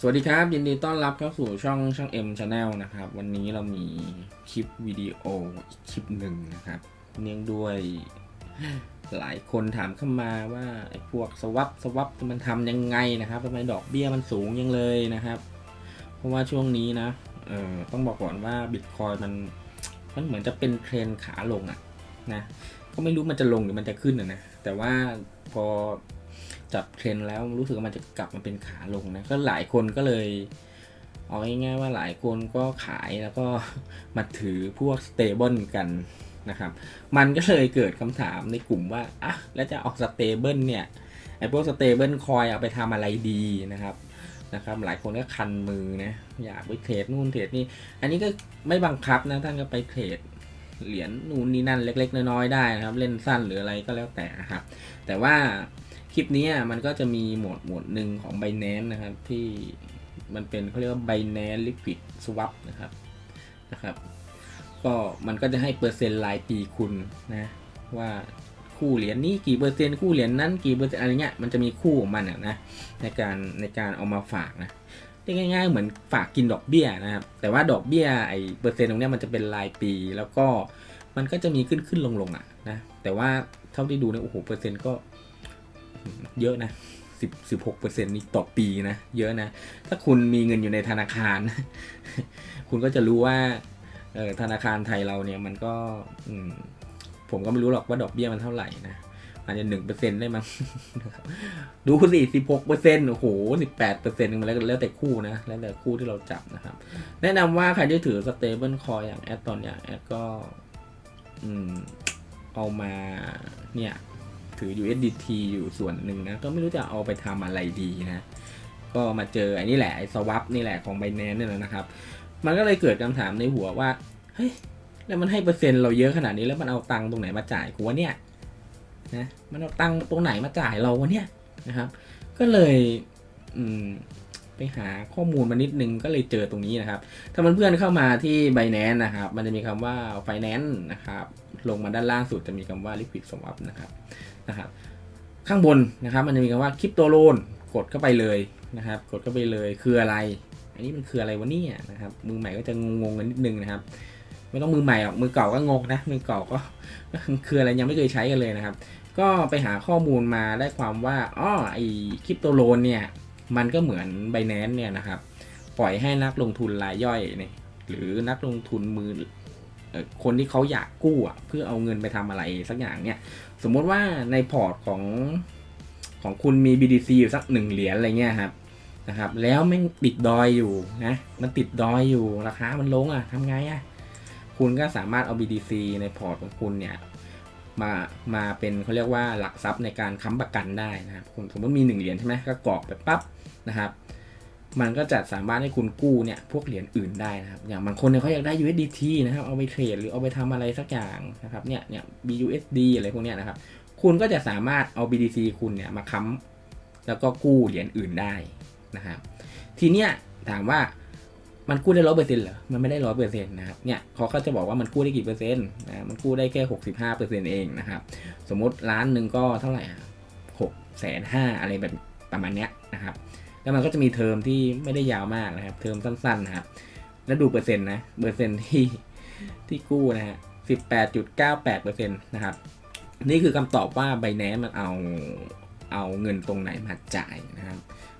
สวัสดีครับ ยินดีต้อนรับเข้าสู่ช่องช่างเอ็มชาแนลนะครับ วันนี้เรามีคลิปวิดีโออีกคลิปหนึ่งนะครับ เนื่องด้วยหลายคนถามเข้ามาว่าไอ้พวกสวับสวับมันทำยังไงนะครับทำไมดอกเบี้ยมันสูงยังเลยนะครับ เพราะว่าช่วงนี้นะเออต้องบอกก่อนว่าบิตคอยมันมันเหมือนจะเป็นเทรนขาลงอะนะก็ไม่รู้มันจะลงหรือมันจะขึ้นอะนะแต่ว่าพอ จับเทรนแล้วรู้สึกว่ามันจะกลับมาเป็นขาลงนะก็หลายคนก็เลยเอาง่ายๆว่าหลายคนก็ขายแล้วก็มาถือพวกสเตเบิลกันนะครับ มันก็เลยเกิดคำถามในกลุ่มว่าอะแล้วจะออกสเตเบิลเนี่ยไอ้พวกสเตเบิลคอยเอาไปทำอะไรดีนะครับนะครับ หลายคนก็คันมือนะอยากไปเทรดนู่นเทรดนี่ อันนี้ก็ไม่บังคับนะท่านก็ไปเทรดเหรียญนู่นนี่นั่นเล็ก ๆ น้อยๆได้นะครับ เล่นสั้นหรืออะไรก็แล้วแต่นะครับ แต่ว่า คลิปนี้มันก็จะมีหมวดหมวดหนึ่งของ Binance นะครับ ที่มันเป็นเขาเรียกว่า Binance Liquid Swap นะครับนะครับ ก็มันก็จะให้เปอร์เซ็นต์รายปีคุณนะว่าคู่เหรียญนี้กี่เปอร์เซ็นต์คู่เหรียญนั้นกี่เปอร์เซ็นต์อะไรเงี้ยมันจะมีคู่ของมันอะนะในการในการเอามาฝากนะเรียกง่ายๆเหมือนฝากกินดอกเบี้ยนะครับ แต่ว่าดอกเบี้ยไอ้เปอร์เซ็นต์ตรงเนี้ยมันจะเป็นรายปี แล้วก็มันก็จะมีขึ้นขึ้นลงลงอะนะแต่ว่าเท่าที่ดูเนี่ยโอ้โหเปอร์เซ็นต์ก็ เยอะนะสิบสิบหกเปอร์เซ็นต์นี่ต่อปีนะ เยอะนะ ถ้าคุณมีเงินอยู่ในธนาคาร คุณก็จะรู้ว่าเออธนาคารไทยเราเนี่ยมันก็ผมก็ไม่รู้หรอกว่าดอกเบี้ยมันเท่าไหร่นะอาจจะหนึ่งเปอร์เซ็นได้มั้งดูสิสิบหกเปอร์เซ็นต์โอ้โหสิบแปดเปอร์เซ็นต์มันแล้วแล้วแต่คู่นะ แล้วแต่คู่ที่เราจับนะครับ แนะนำว่าใครที่ถือสเตเบิลคอยอย่างแอดตอนอย่างแอดก็ อืม เอามาเนี่ย ถือ USDT อยู่ส่วนหนึ่งนะ ก็ไม่รู้จะเอาไปทำอะไรดีนะ ก็มาเจอไอ้นี่แหละไอ้สวับนี่แหละของ Binance เนี่ยนะครับ มันก็เลยเกิดคำถามในหัวว่า เฮ้ย แล้วมันให้เปอร์เซ็นต์เราเยอะขนาดนี้แล้วมันเอาตังค์ตรงไหนมาจ่ายกูวะเนี่ยนะ มันเอาตังค์ตรงไหนมาจ่ายเราวะเนี่ยนะครับ ก็เลยอืมไปหาข้อมูลมานิดนึงก็เลยเจอตรงนี้นะครับ ถ้ามันเพื่อนๆเข้ามาที่ Binance นะครับ มันจะมีคำว่า Finance นะครับ ลงมาด้านล่างสุดจะมีคำว่า Liquid Swap นะครับนะครับ ข้างบนนะครับ มันจะมีคำว่า Crypto Loan กดเข้าไปเลยนะครับ กดเข้าไปเลยคืออะไร อันนี้มันคืออะไรวะเนี่ยนะครับ มือใหม่ก็จะงงๆกันนิดนึงนะครับ ไม่ต้องมือใหม่หรอกมือเก่าก็งงนะ มือเก่าก็คืออะไรยังไม่เคยใช้กันเลยนะครับ ก็ไปหาข้อมูลมาได้ความว่าอ๋อไอคริปโตโลนเนี่ยมันก็เหมือน b บ n a n c e เนี่ยนะครับ ปล่อยให้นักลงทุนรายย่อยเนี่ยหรือนักลงทุนมือ คนที่เขาอยากกู้อะเพื่อเอาเงินไปทำอะไรสักอย่างเนี่ยสมมติว่าในพอร์ตของของคุณมี BTC อยู่สักหนึ่งเหรียญอะไรเงี้ยครับนะครับ แล้วแม่ติดดอยอยู่นะมันติดดอยอยู่ราคามันลงอะทำไงอะคุณก็สามารถเอา BTC ในพอร์ตของคุณเนี่ยมามาเป็นเขาเรียกว่าหลักทรัพย์ในการค้ำประกันได้นะครับคุณสมมติมีหนึ่งเหรียญใช่ไหมก็กรอกไปปั๊บนะครับ มันก็จะสามารถให้คุณกู้เนี่ยพวกเหรียญอื่นได้นะครับ อย่างบางคนเนี่ยเขาอยากได้ USDT นะครับ เอาไปเทรดหรือเอาไปทำอะไรสักอย่างนะครับ เนี่ย เนี่ย BUSD อะไรพวกเนี้ยนะครับ คุณก็จะสามารถเอา BTC คุณเนี่ยมาค้ำแล้วก็กู้เหรียญอื่นได้นะครับ ทีเนี้ยถามว่ามันกู้ได้ร้อยเปอร์เซ็นต์เหรอ มันไม่ได้ร้อยเปอร์เซ็นต์นะครับ เนี่ยเขาก็จะบอกว่ามันกู้ได้กี่เปอร์เซ็นต์นะ มันกู้ได้แค่หกสิบห้าเปอร์เซ็นต์เองนะครับ สมมติล้านหนึ่งก็เท่าไหร่หกแสนห้าอะไรแบบประมาณเนี้ยนะครับ แล้วมันก็จะมีเทอมที่ไม่ได้ยาวมากนะครับ เทอมสั้นๆนะครับ แล้วดูเปอร์เซ็นต์นะ เปอร์เซ็นต์ที่ที่กู้นะฮะสิบแปดจุดเก้าแปดเปอร์เซ็นต์นะครับ นี่คือคำตอบว่าไบแนนมันเอาเอาเงินตรงไหนมาจ่ายนะครับ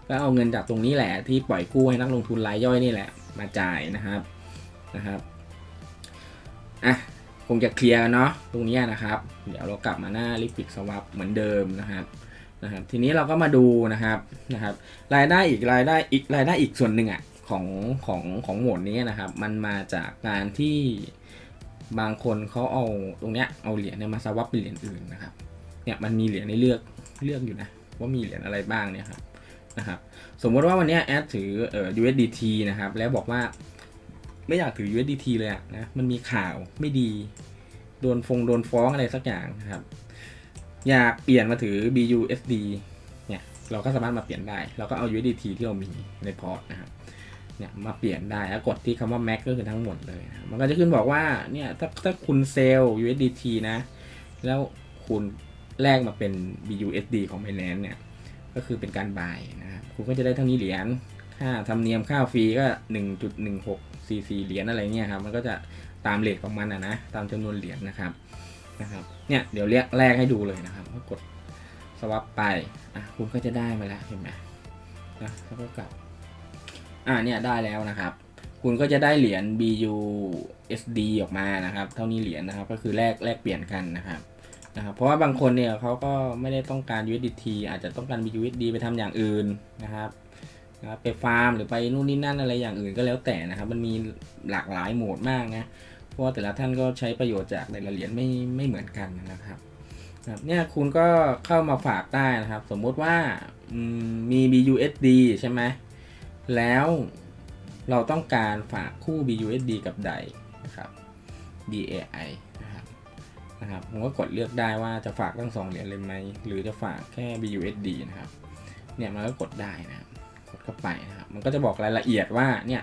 ก็เอาเงินจากตรงนี้แหละที่ปล่อยกู้ให้นักลงทุนรายย่อยนี่แหละมาจ่ายนะครับนะครับ อะ คงจะเคลียร์เนาะตรงนี้นะครับ เดี๋ยวเรากลับมาหน้า Liquid Swap เหมือนเดิมนะครับ นะครับทีนี้เราก็มาดูนะครับนะครับ รายได้อีกรายได้อีกรายได้อีกส่วนหนึ่งอะของของของหมวดนี้นะครับ มันมาจากการที่บางคนเขาเอาตรงเนี้ยเอาเหรียญเนี่ยมาสวับเป็นเหรียญอื่นนะครับเนี่ยมันมีเหรียญให้เลือกเลือกอยู่นะว่ามีเหรียญอะไรบ้างเนี่ยครับนะครับสมมติว่าวันเนี้ยแอดถือเอ่อ USDT นะครับแล้วบอกว่าไม่อยากถือ USDT เลยอะนะมันมีข่าวไม่ดี โดนฟงโดนฟ้องอะไรสักอย่างนะครับ อยากเปลี่ยนมาถือ BUSD เนี่ยเราก็สามารถมาเปลี่ยนได้ เราก็เอา USDT ที่เรามีในพอร์ตนะครับเนี่ยมาเปลี่ยนได้แล้วกดที่คำว่า Max ก็คือทั้งหมดเลยนะมันก็จะขึ้นบอกว่าเนี่ยถ้าถ้าคุณเซลล์ USDT นะ แล้วคุณแลกมาเป็น BUSD ของ Binance เนี่ยก็คือเป็นการบายนะครับคุณก็จะได้เท่านี้เหรียญค่าธรรมเนียมค่าฟรีก็ 1.16 cc เหรียญอะไรเงี้ยครับ มันก็จะตามเลทของมันอะนะ ตามจำนวนเหรียญนะครับ นะครับ เนี่ยเดี๋ยวเรียกแรกให้ดูเลยนะครับก็กดสวับไปอะคุณก็จะได้มาแล้วเห็นไหมนะแล้วก็กลับ อ่าเนี่ยได้แล้วนะครับ คุณก็จะได้เหรียญ BUSD ออกมานะครับ เท่านี้เหรียญนะครับ ก็คือแลกแลกเปลี่ยนกันนะครับนะครับ เพราะว่าบางคนเนี่ยเขาก็ไม่ได้ต้องการ USDT อาจจะต้องการ BUSD ไปทำอย่างอื่นนะครับนะครับไปฟาร์มหรือไปนู่นนี่นั่นอะไรอย่างอื่นก็แล้วแต่นะครับ มันมีหลากหลายโหมดมากนะ ราะว่าแต่ละท่านก็ใช้ประโยชน์จากแต่ละเหรียญไม่ไม่เหมือนกันนะครับครับเนี่ยคุณก็เข้ามาฝากได้นะครับ สมมุติว่ามมี BUSD ใช่ไหมแล้วเราต้องการฝากคู่ BUSD กับใดนะครับ DAI นะครับนะครับผมก็กดเลือกได้ว่าจะฝากทั้งสองเหรียญเลยไหมหรือจะฝากแค่ BUSD นะครับเนี่ยมันก็กดได้นะครับกดเข้าไปนะครับมันก็จะบอกรายละเอียดว่าเนี่ย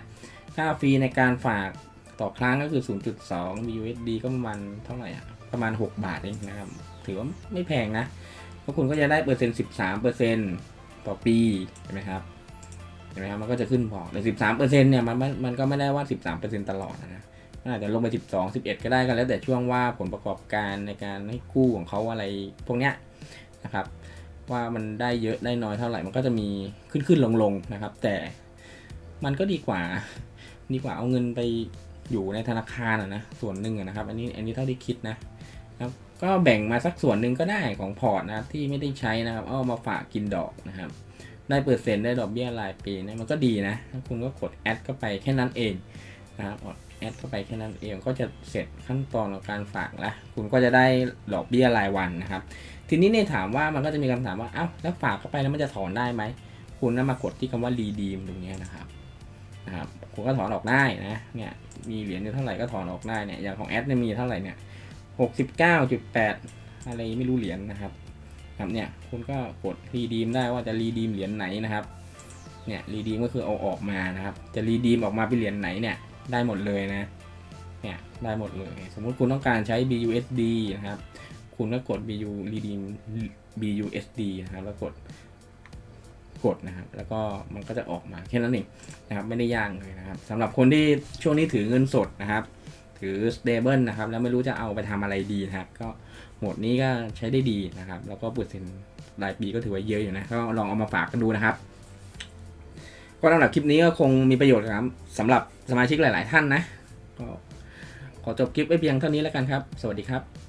ค่าฟรีในการฝาก ต่อครั้งก็คือ 0.2 BUSD ก็ประมาณเท่าไหร่อะ ประมาณ 6 บาทเองนะครับ ถือว่าไม่แพงนะเพราะคุณก็จะได้เปอร์เซ็นต์ 13เปอร์เซ็นต์ต่อปีเห็นไหมครับเห็นไหมครับ มันก็จะขึ้นบอกแต่สิบสามเปอร์เซ็นต์เนี่ยมันมันมันก็ไม่ได้ว่าสิบสามเปอร์เซ็นต์ตลอดนะมันอาจจะลงไปสิบสองสิบเอ็ดก็ได้กันแล้วแต่ช่วงว่าผลประกอบการในการให้กู้ของเขาอะไรพวกเนี้ยนะครับ ว่ามันได้เยอะได้น้อยเท่าไหร่มันก็จะมีขึ้นขึ้นลงลงนะครับ แต่มันก็ดีกว่า ดีกว่าเอาเงินไป อยู่ในธนาคารอะนะส่วนหนึ่งนะครับ อันนี้อันนี้เท่าที่คิดนะครับ ก็แบ่งมาสักส่วนหนึ่งก็ได้ของพอร์ตนะที่ไม่ได้ใช้นะครับ เอามาฝากกินดอกนะครับ ได้เปอร์เซ็นต์ได้ดอกเบี้ยรายปีเนี่ยมันก็ดีนะถ้าคุณก็กดแอดเข้าไปแค่นั้นเองนะครับกดแอดเข้าไปแค่นั้นเองก็จะเสร็จขั้นตอนของการฝากละคุณก็จะได้ดอกเบี้ยรายวันนะครับ ทีนี้เนี่ยถามว่ามันก็จะมีคำถามว่าเอ้าแล้วฝากเข้าไปแล้วมันจะถอนได้ไหมคุณนั่นมากดที่คำว่ารีดีมตรงนี้นะครับ นะครับคุณก็ถอนออกได้นะเนี่ยมีเหรียญอยู่เท่าไหร่ก็ถอนออกได้เนี่ยอย่างของแอดเนี่ยมีเท่าไหร่เนี่ยหกสิบเก้าจุดแปดอะไรไม่รู้เหรียญนะครับครับเนี่ยคุณก็กดรีดีมได้ว่าจะรีดีมเหรียญไหนนะครับเนี่ยรีดีมก็คือเอาออกมานะครับ จะรีดีมออกมาเป็นเหรียญไหนเนี่ยได้หมดเลยนะเนี่ยได้หมดเลย สมมุติคุณต้องการใช้ BUSD นะครับ คุณก็กด BU redeem BUSD นะครับแล้วกด กดนะครับ แล้วก็มันก็จะออกมาแค่นั้นเองนะครับไม่ได้ยากเลยนะครับสำหรับคนที่ช่วงนี้ถือเงินสดนะครับถือ stable นะครับแล้วไม่รู้จะเอาไปทำอะไรดีนะครับ ก็โหมดนี้ก็ใช้ได้ดีนะครับ แล้วก็เปอร์เซ็นต์รายปีก็ถือว่าเยอะอยู่นะก็ลองเอามาฝากกันดูนะครับก็สำหรับคลิปนี้ก็คงมีประโยชน์ครับสำหรับสมาชิกหลาย ๆ ท่านนะก็ขอจบคลิปไว้เพียงเท่านี้แล้วกันครับ สวัสดีครับ